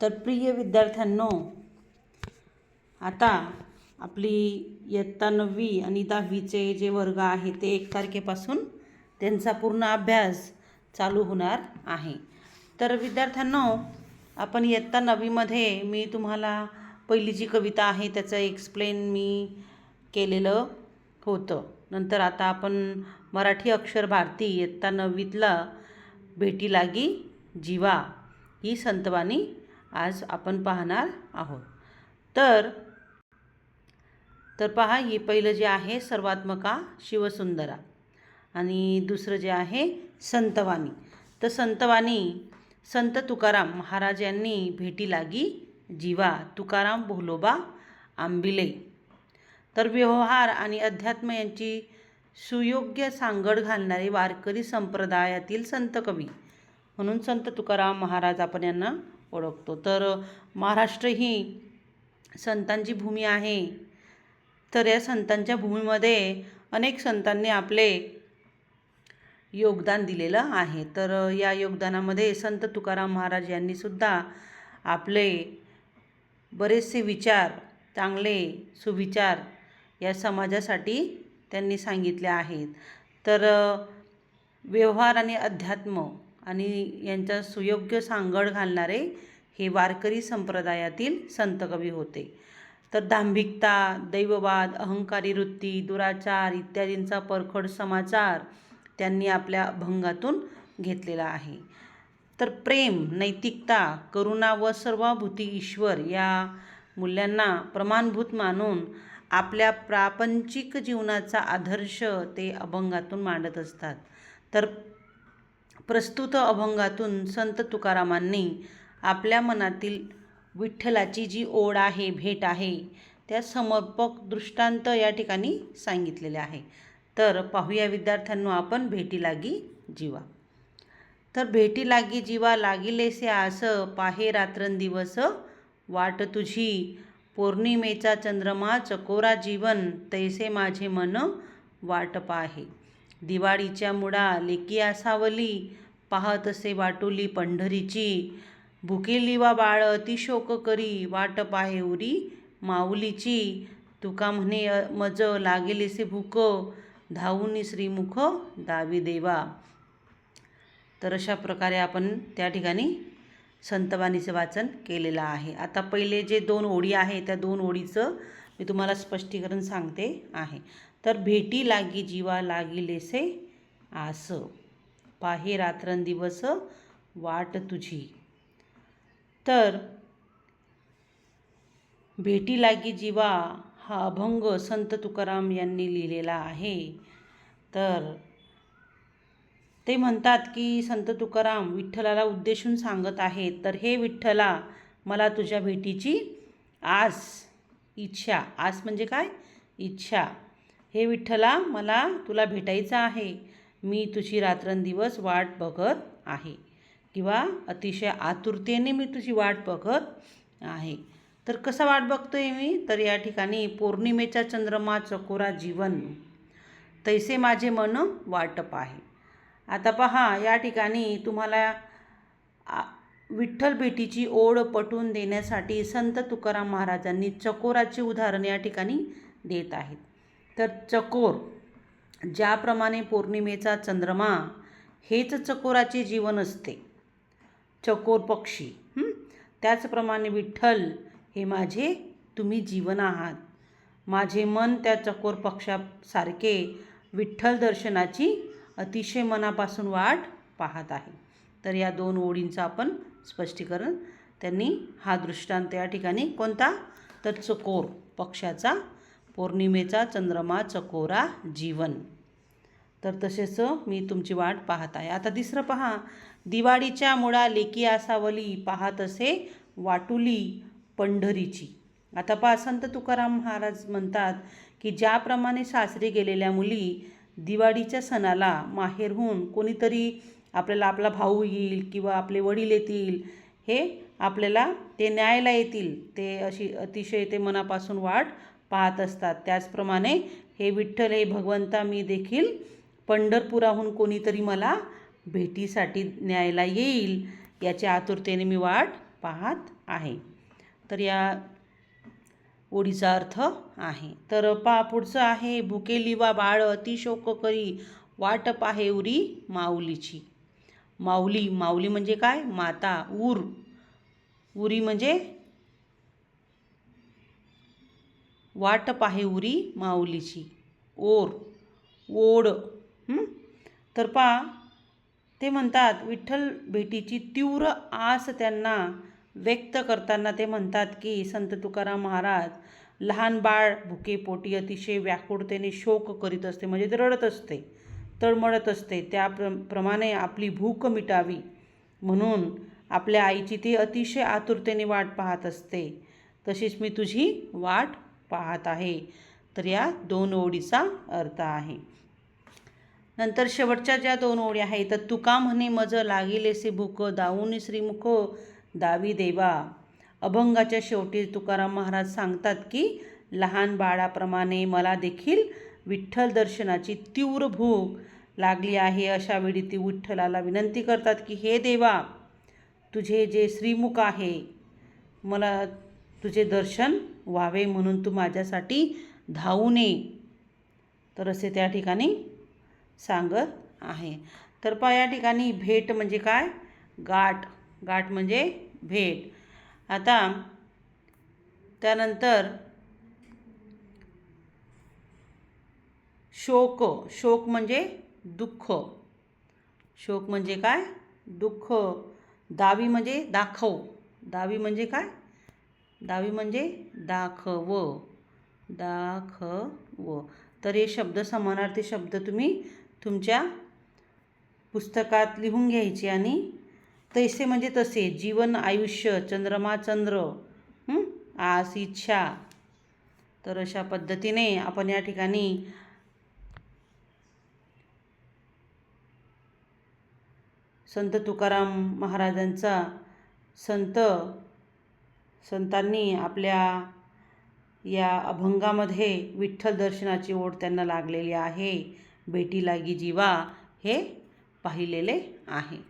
तर प्रिय विद्यार्थ्यांनो आता आपली इयत्ता नववी आणि दहावीचे जे वर्ग आहे ते एक तारखेपासून त्यांचा पूर्ण अभ्यास चालू होणार आहे. तर विद्यार्थ्यांनो आपण इयत्ता नववीमध्ये मी तुम्हाला पहिली जी कविता आहे त्याचं एक्सप्लेन मी केलेलं होतं. नंतर आता आपण मराठी अक्षर भारती इयत्ता नववीतला भेटी लागी जीवा ही संतवाणी आज आपण पाहणार आहोत. तर तर पहा ही पहिलं जे आहे सर्वात्मका शिवसुंदरा आणि दुसरं जे आहे संतवाणी. तर संतवाणी संत तुकाराम महाराज यांनी भेटी लागी जीवा तुकाराम भोलोबा आंबिले. तर व्यवहार आणि अध्यात्म यांची सुयोग्य सांगड घालणारे वारकरी संप्रदायातील संत कवी म्हणून संत तुकाराम महाराज आपण यांना ओळखतो. तर महाराष्ट्र ही संतांची भूमी आहे. तर या संतांच्या भूमीमध्ये अनेक संतांनी आपले योगदान दिलेलं आहे. तर या योगदानामध्ये संत तुकाराम महाराज यांनीसुद्धा आपले बरेचसे विचार चांगले सुविचार या समाजासाठी त्यांनी सांगितले आहेत. तर व्यवहार आणि अध्यात्म आणि यांचा सुयोग्य सांगड घालणारे हे वारकरी संप्रदायातील संत कवी होते. तर दांभिकता दैववाद अहंकारी वृत्ती दुराचार इत्यादींचा परखड समाचार त्यांनी आपल्या अभंगातून घेतलेला आहे. तर प्रेम नैतिकता करुणा व सर्वाभूती ईश्वर या मूल्यांना प्रमाणभूत मानून आपल्या प्रापंचिक जीवनाचा आदर्श ते अभंगातून मांडत असतात. तर प्रस्तुत अभंगातून संत तुकारामांनी आपल्या मनातील विठ्ठलाची जी ओढ आहे भेट आहे त्या समर्पक दृष्टांत या ठिकाणी सांगितलेले आहे. तर पाहूया विद्यार्थ्यांनो आपण भेटी लागी जीवा. तर भेटी लागी जीवा लागिलेसे आस पाहे रात्रंदिवस वाट तुझी पौर्णिमेचा चंद्रमा चकोरा जीवन तैसे माझे मन वाट पाहे. दिवाळीच्या मुडा लेकी असावली पाहतसे वाटुली पंढरीची. भुकेली वा बाळ अतिशोक करी वाट पाहे उरी माऊलीची. तुका म्हणे मज लागेलेसे भूक धावूनी श्रीमुख दावी देवा. तर अशा प्रकारे आपण त्या ठिकाणी संतवाणीचं वाचन केलेलं आहे. आता पहिले जे दोन ओळी आहे त्या दोन ओळीचं मी तुम्हाला स्पष्टीकरण सांगते आहे. तर भेटी लागी जीवा लागिलेसे आस. पाहे रात्रंदिवस वाट तुझी. तर भेटी लागी जीवा हा अभंग संत तुकाराम यांनी लिहिलेला आहे. तर ते म्हणतात की संत तुकाराम विठ्ठलाला उद्देशून सांगत आहेत तर हे विठ्ठला मला तुझ्या भेटीची आस इच्छा. आस म्हणजे काय? इच्छा. हे विठ्ठला मला तुला भेटायचं आहे. मी तुझी रात्रंदिवस वाट बघत आहे. किंवा अतिशय आतुरतेने मी तुझी वाट बघत आहे. तर कसं वाट बघतोय मी? तर या ठिकाणी पौर्णिमेचा चंद्रमा चकोरा जीवन. तैसे माझे मन वाटप आहे. आता पहा या ठिकाणी तुम्हाला आ- विठ्ठल भेटीची ओढ पटवून देण्यासाठी संत तुकाराम महाराजांनी चकोराचे उदाहरण या ठिकाणी देत आहेत. तर चकोर ज्याप्रमाणे पौर्णिमेचा चंद्रमा हेच चकोराचे जीवन असते. चकोर पक्षी त्याचप्रमाणे विठ्ठल हे माझे तुम्ही जीवन आहात. माझे मन त्या चकोर पक्षासारखे विठ्ठल दर्शनाची अतिशय मनापासून वाट पाहत आहे. तर या दोन ओळींचं आपण स्पष्टीकरण त्यांनी हा दृष्टांत या ठिकाणी कोणता? तर चकोर पक्षाचा पौर्णिमेचा चंद्रमा चकोरा जीवन. तर तसेच मी तुमची वाट पाहत आहे. आता तिसरं पहा. दिवाळीच्या मुळा लेकी आसावली पाहत असे वाटुली पंढरीची. आता पहा संत तुकाराम महाराज म्हणतात की ज्याप्रमाणे सासरी गेलेल्या मुली दिवाळीच्या सणाला माहेरहून कोणीतरी आपल्याला आपला भाऊ येईल किंवा आपले वडील येतील हे आपल्याला ते न्यायला येतील. ते अशी अतिशय ते मनापासून वाट पाहत असतात. त्याचप्रमाणे हे विठ्ठल हे भगवंता मी देखील पंढरपुराहून कोणीतरी मला भेटीसाठी न्यायला येईल याच्या आतुरतेने मी वाट पाहत आहे. तर या ओळीचा अर्थ आहे. तर पा पुढचं आहे. भुके लिवा बाळ अतिशोक करी. वाट पाहे उरी माऊलीची. माऊली माऊली म्हणजे काय? माता ऊर. उरी म्हणजे वाट पाहे उरी माऊलीची. ओर ओढ तर पा ते म्हणतात विठ्ठल भेटीची तीव्र आस त्यांना व्यक्त करताना ते म्हणतात की संत तुकाराम महाराज लहान बाळ भुकेपोटी अतिशय व्याकुळतेने शोक करीत असते म्हणजे ते रडत असते तळमळत असते. त्या प्र प्रमाणे आपली भूक मिटावी म्हणून आपल्या आईची ती अतिशय आतुरतेने वाट पाहत असते. तशीच मी तुझी वाट पाहत आहे. तर या दोन ओळीचा अर्थ आहे. नंतर शेवटच्या ज्या दोन ओळी आहेत तर तुका म्हणे मज लागिलेसे भूक दाऊन श्रीमुख दावी देवा. अभंगाच्या शेवटी तुकाराम महाराज सांगतात की लहान बाळाप्रमाणे मला देखील विठ्ठल दर्शनाची तीव्र भूक लागली आहे. अशा वेळी ती विठ्ठलाला विनंती करतात की हे देवा तुझे जे श्रीमुख आहे मला तुझे दर्शन व्हावे म्हणून तू माझ्यासाठी धावू नये. तर असे त्या ठिकाणी सांगत आहे. तर पा या ठिकाणी भेट म्हणजे काय? गाठ. गाठ म्हणजे भेट. आता त्यानंतर शोक. शोक म्हणजे दुःख. शोक म्हणजे काय? दुःख. दावी म्हणजे दाखव. दावी म्हणजे काय? दावी म्हणजे दाखव. दाखव. तर हे शब्द समानार्थी शब्द तुम्ही तुमच्या पुस्तकात लिहून घ्यायचे आणि तैसे म्हणजे तसे. जीवन आयुष्य चंद्रमा चंद्र आस इच्छा. तर अशा पद्धतीने आपण या ठिकाणी संत तुकाराम महाराजांचा संत संतांनी आपल्या या अभंगामध्ये विठ्ठल दर्शनाची ओढ त्यांना लागलेली आहे. बेटी लागी जीवा हे पाहिलेले आहे.